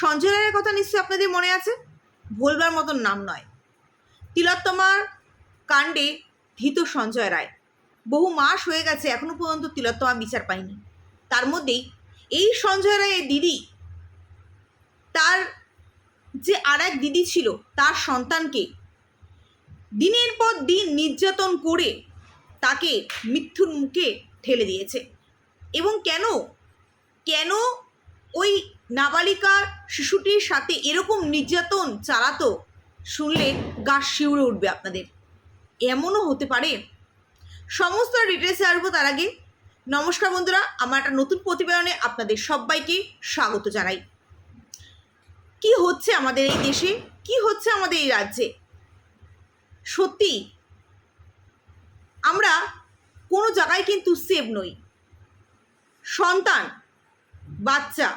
সঞ্জয় রায়ের কথা নিশ্চয়ই আপনাদের মনে আছে? ভুলবার মতন নাম নয়। তিলোত্তমার কাণ্ডে ধৃত সঞ্জয় রায়। বহু মাস হয়ে গেছে, এখনও পর্যন্ত তিলোত্তমা বিচার পায়নি। তার মধ্যেই এই সঞ্জয় রায়ের দিদি, তার যে আর এক দিদি ছিল, তার সন্তানকে দিনের পর দিন নির্যাতন করে তাকে মৃত্যুর মুখে ঠেলে দিয়েছে। এবং কেন? কেন ওই নাবালিকা শিশুটির সাথে এরকম নির্যাতন চালাতো শুনলে গা শিউরে উঠবে আপনাদের। এমনও হতে পারে। সমস্ত ডিটেলসে আসব তার আগে। নমস্কার বন্ধুরা, আমার একটা নতুন প্রতিবেদনে আপনাদের সবাইকে স্বাগত জানাই। কি হচ্ছে আমাদের এই দেশে? কি হচ্ছে আমাদের এই রাজ্যে? সত্যি, আমরা কোনো জায়গায় কিন্তু সেভ নই। সন্তান, বাচ্চা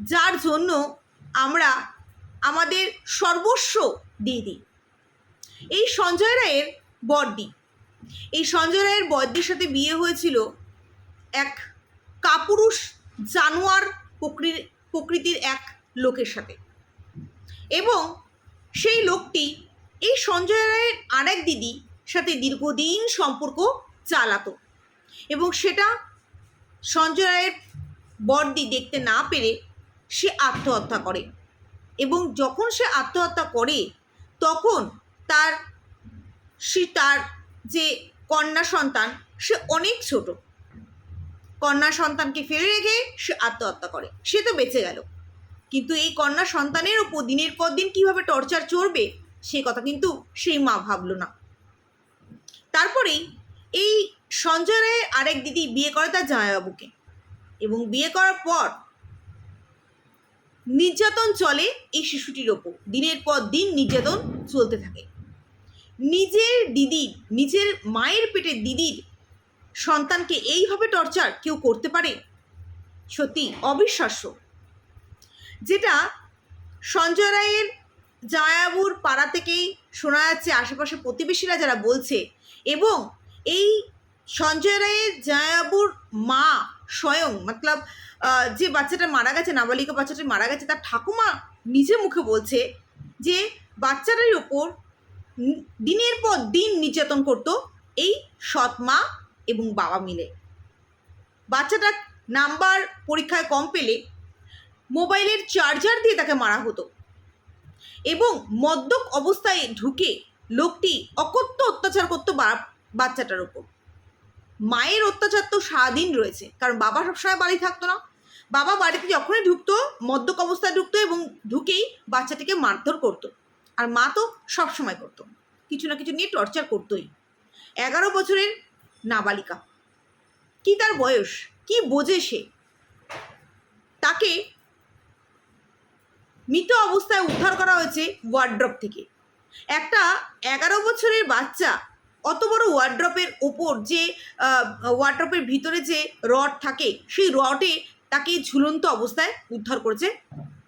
যার জন্য আমরা আমাদের সর্বস্ব দিয়ে দিই। এই সঞ্জয় রায়ের বর্দি। এই সঞ্জয় রায়ের বর্দির সাথে বিয়ে হয়েছিল এক কাপুরুষ জানোয়ার প্রকৃ- প্রকৃতির এক লোকের সাথে। এবং সেই লোকটি এই সঞ্জয় রায়ের আরেক দিদি সাথে দীর্ঘদিন সম্পর্ক চালাতো। এবং সেটা সঞ্জয় রায়ের বর্দি দেখতে না পেরে সে আত্মহত্যা করে। এবং যখন সে আত্মহত্যা করে, তখন তার সে তার যে কন্যা সন্তান, সে অনেক ছোট। কন্যা সন্তানকে ফেলে রেখে সে আত্মহত্যা করে। সে তো বেঁচে গেল। কিন্তু এই কন্যা সন্তানের ওপর দিনের পর দিন কীভাবে টর্চার চড়বে, সে কথা কিন্তু সেই মা ভাবল না। তারপরেই এই সঞ্জয় রায়ের আরেক দিদি বিয়ে করে তার জামাইবাবুকে। এবং বিয়ে করার পর নির্যাতন চলে এই শিশুটির ওপর। দিনের পর দিন নির্যাতন চলতে থাকে। নিজের দিদির নিজের মায়ের পেটের দিদির সন্তানকে এইভাবে টর্চার কেউ করতে পারে? সত্যি অবিশ্বাস্য। যেটা সঞ্জয় রায়ের জায়াবুর পাড়া থেকেই শোনা যাচ্ছে, আশেপাশে প্রতিবেশীরা যারা বলছে, এবং এই সঞ্জয় রায়ের জায়াবুর মা স্বয়ং, মতলব যে বাচ্চাটা মারা গেছে, নাবালিকা বাচ্চাটা মারা গেছে, তার ঠাকুমা নিজে মুখে বলছে যে বাচ্চাটার ওপর দিনের পর দিন নির্যাতন করতো এই সৎ মা এবং বাবা মিলে। বাচ্চাটা নাম্বার পরীক্ষায় কম পেলে মোবাইলের চার্জার দিয়ে তাকে মারা হতো এবং মদ্যপ অবস্থায় ঢুকে লোকটি অকথ্য অত্যাচার করতো বাচ্চাটার ওপর মায়ের অত্যাচার তো সারাদিন রয়েছে। কারণ বাবা সবসময় বাড়ি থাকতো না। বাবা বাড়িতে যখনই ঢুকতো মদ্যক অবস্থায় ঢুকতো এবং ঢুকেই বাচ্চাটিকে মারধর করতো। আর মা তো সবসময় করতো। কিছু না কিছু নিয়ে টর্চার করতোই। এগারো বছরের নাবালিকা। কি তার বয়স? কি বোঝে সে? তাকে মৃত অবস্থায় উদ্ধার করা হয়েছে ওয়ার্ড্রপ থেকে। একটা এগারো বছরের বাচ্চা অত বড় ওয়ার্ড্রপের ওপর যে ওয়ার্ড্রপের ভিতরে যে রড থাকে, সেই রডে তাকে ঝুলন্ত অবস্থায় উদ্ধার করেছে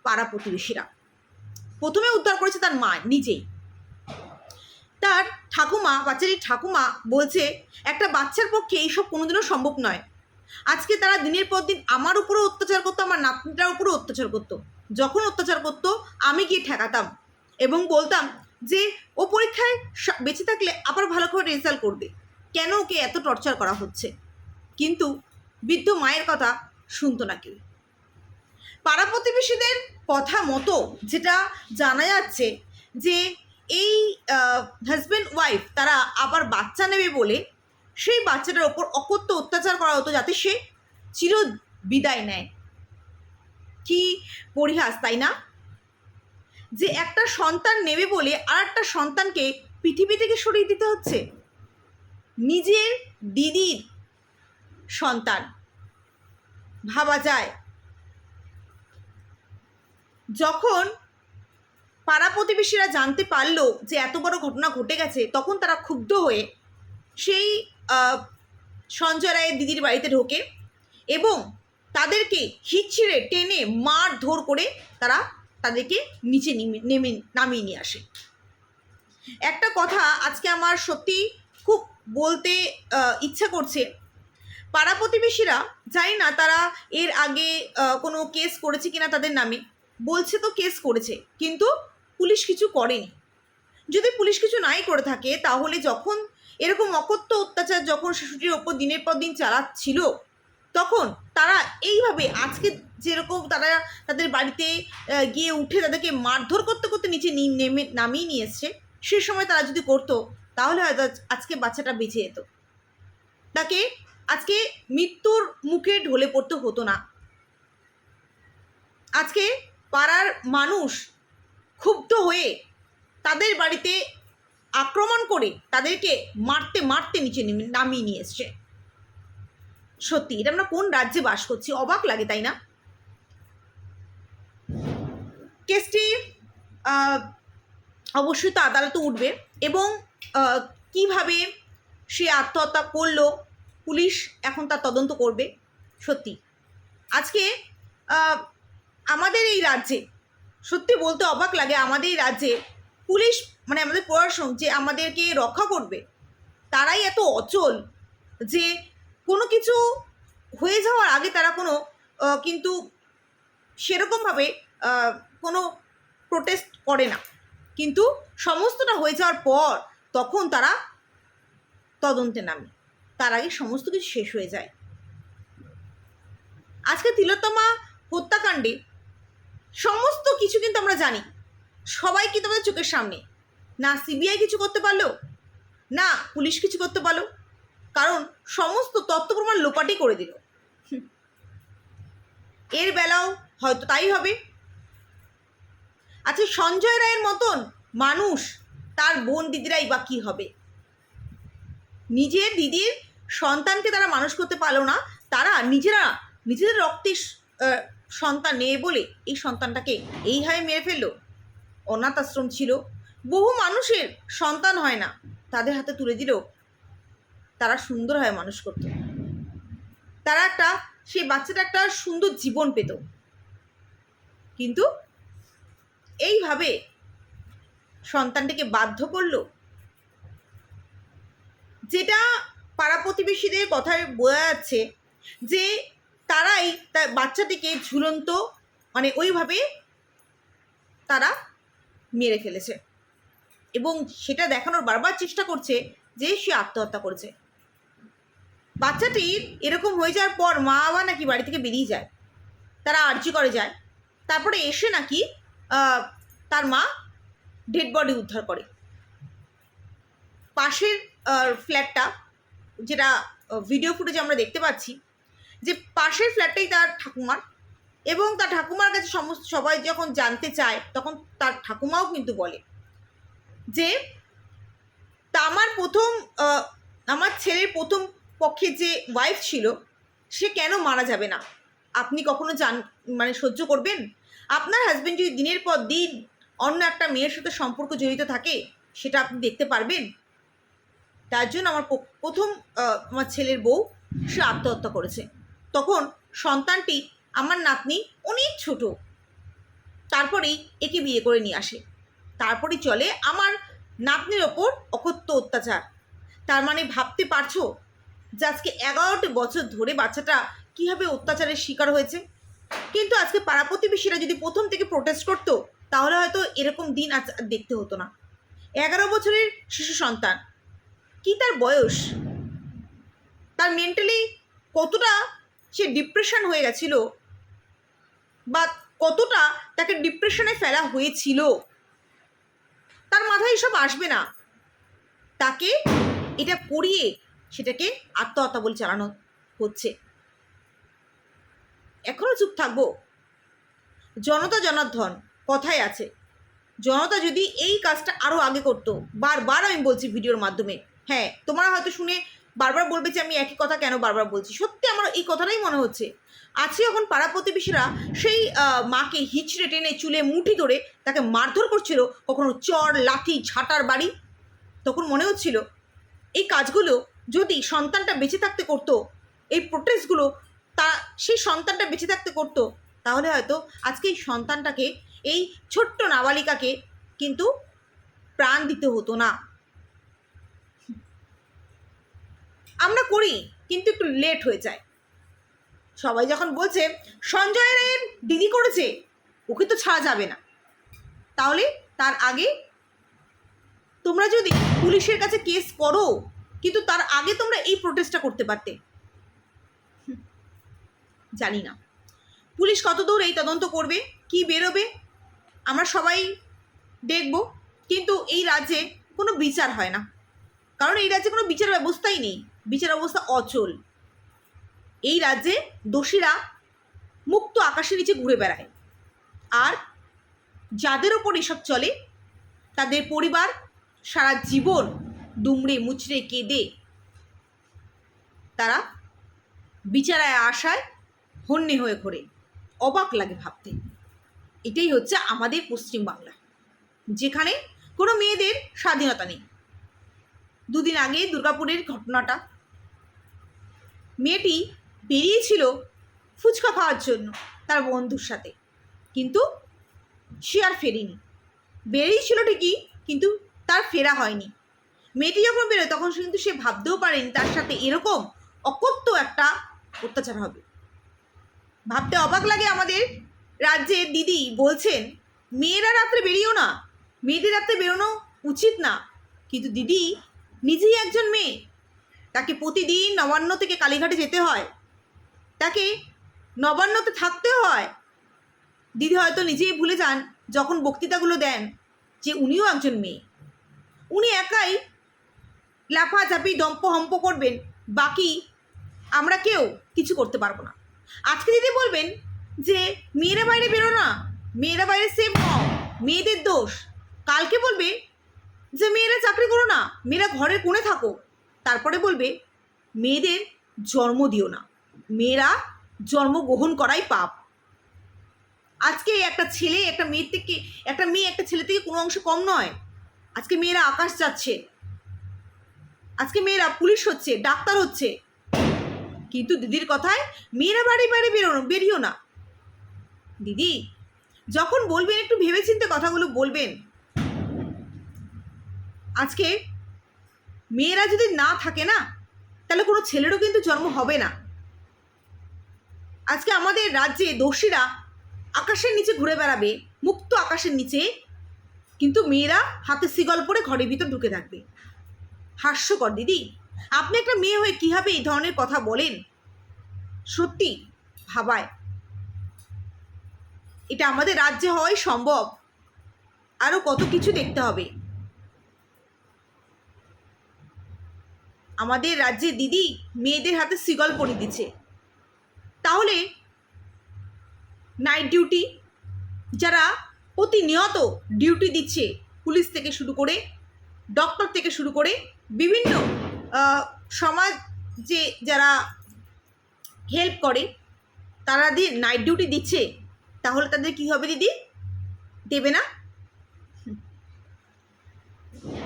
পাড়া প্রতিবেশীরা। প্রথমে উদ্ধার করেছে তার মা নিজেই। তার ঠাকুমা, বাচ্চাটির ঠাকুমা বলছে, একটা বাচ্চার পক্ষে এইসব কোনোদিনও সম্ভব নয়। আজকে তারা দিনের পর দিন আমার উপরেও অত্যাচার করতো, আমার নাতনিটার উপরেও অত্যাচার করতো। যখন অত্যাচার করতো, আমি গিয়ে ঠেকাতাম এবং বলতাম যে ও পরীক্ষায় বেঁচে থাকলে আবার ভালো করে রেজাল্ট করবে। কেন ওকে এত টর্চার করা হচ্ছে? কিন্তু বৃদ্ধ মায়ের কথা শুনতো না কেউ। পাড়া প্রতিবেশীদের কথা মতো যেটা জানা যাচ্ছে যে এই হাজব্যান্ড ওয়াইফ তারা আবার বাচ্চা নেবে বলে সেই বাচ্চাটার ওপর অকথ্য অত্যাচার করা হতো যাতে সে চির বিদায় নেয়। কি পরিহাস, তাই না? যে একটা সন্তান নেবে বলে আর একটা সন্তানকে পৃথিবী থেকে সরিয়ে দিতে হচ্ছে? নিজের দিদির সন্তান। ভাবা যায়। যখন পাড়া প্রতিবেশীরা জানতে পারল যে এত বড় ঘটনা ঘটে গেছে, তখন তারা ক্ষুব্ধ হয়ে সেই সঞ্জয় রায়ের দিদির বাড়িতে ঢোকে এবং তাদেরকে হিচ্ছিড়ে টেনে মার ধর করে তারা তাদেরকে নিচে নেমে নেমে, নামিয়ে নিয়ে আসে। একটা কথা আজকে আমার সত্যি খুব বলতে ইচ্ছা করছে। পাড়া প্রতিবেশীরা জানি না তারা এর আগে কোনো কেস করেছে কিনা তাদের নামে। বলছে তো কেস করেছে, কিন্তু পুলিশ কিছু করেনি। যদি পুলিশ কিছু নাই করে থাকে, তাহলে যখন এরকম অকথ্য অত্যাচার যখন শিশুটির ওপর দিনের পর দিন চালাচ্ছিল তখন তারা এইভাবে আজকে যেরকম তারা তাদের বাড়িতে গিয়ে উঠে তাদেরকে মারধর করতে করতে নিচে নেমে, নামিয়ে নিয়ে এসছে। সে সময় তারা যদি করতো, তাহলে হয়তো আজকে বাচ্চাটা বেঁচে যেত। তাকে আজকে মৃত্যুর মুখে ঢলে পড়তে হতো না। আজকে পাড়ার মানুষ ক্ষুব্ধ হয়ে তাদের বাড়িতে আক্রমণ করে তাদেরকে মারতে মারতে নিচে নেমে- নামিয়ে নিয়ে এসছে। সত্যি, এটা আমরা কোন রাজ্যে বাস করছি? অবাক লাগে, তাই না? কেসটি অবশ্যই তো আদালতে উঠবে এবং কীভাবে সে আত্মহত্যা করল, পুলিশ এখন তার তদন্ত করবে, সত্যি। আজকে আমাদের এই রাজ্যে, সত্যি বলতে অবাক লাগে, আমাদের এই রাজ্যে পুলিশ মানে আমাদের প্রশাসন যে আমাদেরকে রক্ষা করবে, তারাই এত অচল যে কোনো কিছু হয়ে যাওয়ার আগে তারা কোনো কিন্তু সেরকমভাবে কোনো প্রোটেস্ট করে না। কিন্তু সমস্তটা হয়ে যাওয়ার পর তখন তারা তদন্তে নামে। তার আগে সমস্ত কিছু শেষ হয়ে যায়। আজকে তিলোত্তমা হত্যাকাণ্ডে সমস্ত কিছু কিন্তু আমরা জানি। সবাই কিন্তু আমাদের চোখের সামনে। না সিবিআই কিছু করতে পারল, না, পুলিশ কিছু করতে পারল। কারণ সমস্ত তত্ত্ব প্রমাণ লোপাটি করে দিল। এর বেলাও হয়তো তাই হবে। আচ্ছা সঞ্জয় রায়ের মতন মানুষ তার বোন দিদিরাই বা কী হবে? নিজের দিদির সন্তানকে তারা মানুষ করতে পারল না, তারা নিজেরা নিজেদের রক্তের সন্তান নেই বলে এই সন্তানটাকে এইভাবে মেরে ফেলল। অনাথ আশ্রম ছিল। বহু মানুষের সন্তান হয় না। তাদের হাতে তুলে দিল তারা সুন্দরভাবে মানুষ করত। তারা একটা, সেই বাচ্চাটা একটা সুন্দর জীবন পেত। কিন্তু এইভাবে সন্তানটাকে বাধ্য করল, যেটা পাড়া প্রতিবেশীদের কথায় বোঝা যাচ্ছে যে তারাই তার বাচ্চাটিকে ঝুলন্ত মানে ওইভাবে তারা মেরে ফেলেছে। এবং সেটা দেখানোর বারবার চেষ্টা করছে যে সে আত্মহত্যা করেছে। বাচ্চাটির এরকম হয়ে যাওয়ার পর মা বাবা নাকি বাড়ি থেকে বেরিয়ে যায়। তারা আর্জি করে যায়। তারপরে এসে নাকি তার মা ডেড বডি উদ্ধার করে। পাশের ফ্ল্যাটটা যেটা ভিডিও ফুটেজ আমরা দেখতে পাচ্ছি, যে পাশের ফ্ল্যাটটাই তার ঠাকুমার এবং তার ঠাকুমার কাছে সমস্ত সবাই যখন জানতে চায়, তখন তার ঠাকুমাও কিন্তু বলে যে আমার প্রথম আমার ছেলের প্রথম পক্ষে যে ওয়াইফ ছিল, সে কেন মারা যাবে না? আপনি কখনো জান মানে সহ্য করবেন? আপনার হাজব্যান্ড যদি দিনের পর দিন অন্য একটা মেয়ের সাথে সম্পর্ক জড়িত থাকে, সেটা আপনি দেখতে পারবেন। তার জন্য আমার প্রথম আমার ছেলের বউ, সে আত্মহত্যা করেছে। তখন সন্তানটি আমার নাতনি অনেক ছোট। তারপরেই একে বিয়ে করে নিয়ে আসে। তারপরেই চলে আমার নাতনির ওপর অকথ্য অত্যাচার। তার মানে ভাবতে পারছ যে আজকে এগারোটি বছর ধরে বাচ্চাটা কীভাবে অত্যাচারের শিকার হয়েছে? কিন্তু আজকে পাড়া প্রতিবেশীরা যদি প্রথম থেকে প্রোটেস্ট করতো, তাহলে হয়তো এরকম দিন আজ দেখতে হতো না। এগারো বছরের শিশু সন্তান, কি তার বয়স? তার মেন্টালি কতটা সে ডিপ্রেশন হয়ে গেছিল? বা কতটা তাকে ডিপ্রেশনে ফেলা হয়েছিল? তার মাথায় এসব আসবে না। তাকে এটা করিয়ে সেটাকে আত্মহত্যা বলে চালানো হচ্ছে। এখনও চুপ থাকব। জনতা জনার্ধন কথাই আছে। জনতা যদি এই কাজটা আরও আগে করতো, বারবার আমি বলছি ভিডিওর মাধ্যমে। হ্যাঁ তোমরা হয়তো শুনে বারবার বলবে যে আমি একই কথা কেন বারবার বলছি? সত্যি আমার এই কথাটাই মনে হচ্ছে। আছে যখন পাড়া প্রতিবেশীরা সেই মাকে হিচড়ে টেনে চুলে মুঠি ধরে তাকে মারধর করছিল, কখনো চর, লাঠি ঝাঁটার বাড়ি, তখন মনে হচ্ছিল এই কাজগুলো যদি সন্তানটা বেঁচে থাকতে করতো, এই প্রোটেস্টগুলো তা, সেই সন্তানটা বেঁচে থাকতে করতো, তাহলে হয়তো আজকে এই সন্তানটাকে, এই ছোট্ট নাবালিকাকে কিন্তু প্রাণ দিতে হতো না। আমরা করি, কিন্তু একটু লেট হয়ে যায়। সবাই যখন বলছে সঞ্জয় রায়ের দিদি করেছে, ওকে তো ছাড়া যাবে না। তাহলে তার আগে তোমরা যদি পুলিশের কাছে কেস করো কিন্তু তার আগে তোমরা এই প্রোটেস্টটা করতে পারতে। জানি না। পুলিশ কতদূর এই তদন্ত করবে? কি বেরোবে? আমরা সবাই দেখব। কিন্তু এই রাজ্যে কোনো বিচার হয় না। কারণ এই রাজ্যে কোনো বিচার ব্যবস্থাই নেই। বিচার ব্যবস্থা অচল। এই রাজ্যে দোষীরা মুক্ত আকাশের নিচে ঘুরে বেড়ায়। আর যাদের ওপর এসব চলে, তাদের পরিবার সারা জীবন দুমড়ে মুচড়ে কেঁদে তারা বিচারায় আশায় হন্যে হয়ে ঘোরে। অবাক লাগে ভাবতে। এটাই হচ্ছে আমাদের পশ্চিমবাংলা যেখানে কোনো মেয়েদের স্বাধীনতা নেই। দুদিন আগে দুর্গাপুরের ঘটনাটা। মেয়েটি বেরিয়েছিল ফুচকা খাওয়ার জন্য তার বন্ধুর সাথে, কিন্তু সে আর ফেরেনি। বেরিয়েছিল ঠিকই, কিন্তু তার ফেরা হয়নি। মেয়েটি যখন বেরোয়, তখন কিন্তু সে ভাবতেও পারেনি তার সাথে এরকম অকথ্য একটা অত্যাচার হবে। ভাবতে অবাক লাগে আমাদের রাজ্যের দিদি বলছেন, মেয়েরা রাত্রে বেরিয়েও না, মেয়েদের রাত্রে বেরোনো উচিত না। কিন্তু দিদি নিজেই একজন মেয়ে। তাকে প্রতিদিন নবান্ন থেকে কালীঘাটে যেতে হয়। তাকে নবান্নতে থাকতে হয়। দিদি হয়তো নিজেই ভুলে যান যখন বক্তৃতাগুলো দেন যে উনিও একজন মেয়ে। উনি একাই লাফাঝাপি দম্প হম্প করবেন, বাকি আমরা কেউ কিছু করতে পারব না। আজকে দিদি বলবেন যে, মেয়েরা বাইরে বেরো না, মেয়েরা বাইরে সেভ হও, মেয়েদের দোষ। কালকে বলবে যে, মেয়েরা চাকরি করো না, মেয়েরা ঘরের কোণে থাকো। তারপরে বলবে, মেয়েদের জন্ম দিও না, মেয়েরা জন্মগ্রহণ করাই পাপ। আজকে একটা ছেলে, একটা মেয়ের থেকে, একটা মেয়ে একটা ছেলে থেকে কোনো অংশ কম নয়। আজকে মেয়েরা আকাশ যাচ্ছে আজকে মেয়েরা পুলিশ হচ্ছে, ডাক্তার হচ্ছে। কিন্তু দিদির কথায় মেয়েরা বাড়ি বাড়ি বেরোনো, বেরিও না। দিদি, যখন বলবেন একটু ভেবেচিন্তে কথাগুলো বলবেন। আজকে মেয়েরা যদি না থাকে না, তাহলে কোনো ছেলেরও কিন্তু জন্ম হবে না। আজকে আমাদের রাজ্যে দোষীরা আকাশের নিচে ঘুরে বেড়াবে, মুক্ত আকাশের নিচে, কিন্তু মেয়েরা হাতে সিগল পরে ঘরের ভিতর ঢুকে থাকবে। হাস্যকর, দিদি। আপনি একটা মেয়ে হয়ে কীভাবে এই ধরনের কথা বলেন? সত্যি, ভাবায়। এটা আমাদের রাজ্যে হওয়াই সম্ভব। আরও কত কিছু দেখতে হবে। আমাদের রাজ্যে দিদি মেয়েদের হাতে সিগল পরিয়ে দিচ্ছে। তাহলে নাইট ডিউটি যারা প্রতিনিয়ত ডিউটি দিচ্ছে, পুলিশ থেকে শুরু করে ডক্টর থেকে শুরু করে বিভিন্ন সমাজ যে যারা হেল্প করে, তারা দিয়ে নাইট ডিউটি দিচ্ছে, তাহলে তাদের কি হবে দিদি? দেবে না।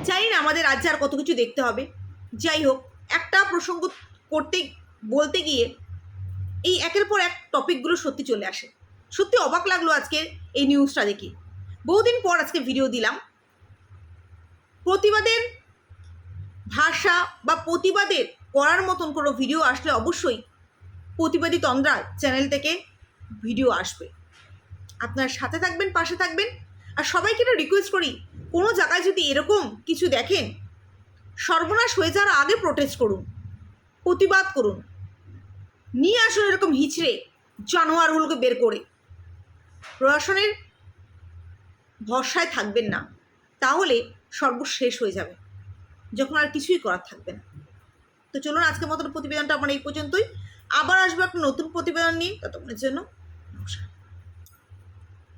জানি না আমাদের রাজ্যে আর কত কিছু দেখতে হবে। যাই হোক, একটা প্রসঙ্গ করতে, বলতে গিয়ে এই একের পর এক টপিকগুলো সত্যি চলে আসে। সত্যি অবাক লাগল আজকে এই নিউজটা দেখে। বহুদিন পর আজকে ভিডিও দিলাম। প্রতিবাদের ভাষা বা প্রতিবাদের করার মতন কোনো ভিডিও আসলে অবশ্যই প্রতিবাদী তন্দ্রা চ্যানেল থেকে ভিডিও আসবে। আপনার সাথে থাকবেন, পাশে থাকবেন, আর সবাইকে একটা রিকোয়েস্ট করি, কোনো জায়গায় যদি এরকম কিছু দেখেন, সর্বনাশ হয়ে যাওয়ার আগে প্রোটেস্ট করুন, প্রতিবাদ করুন। নিয়ে আসুন এরকম হিচড়ে জানোয়ারগুলোকে বের করে। প্রশাসনের ভরসায় থাকবেন না, তাহলে সর্বশেষ হয়ে যাবে। যখন আর কিছুই করার থাকবে না। তো চলুন আজকের মতন প্রতিবেদনটা আমার এই পর্যন্তই। আবার আসব একটা নতুন প্রতিবেদন নিয়ে। ততক্ষণের জন্য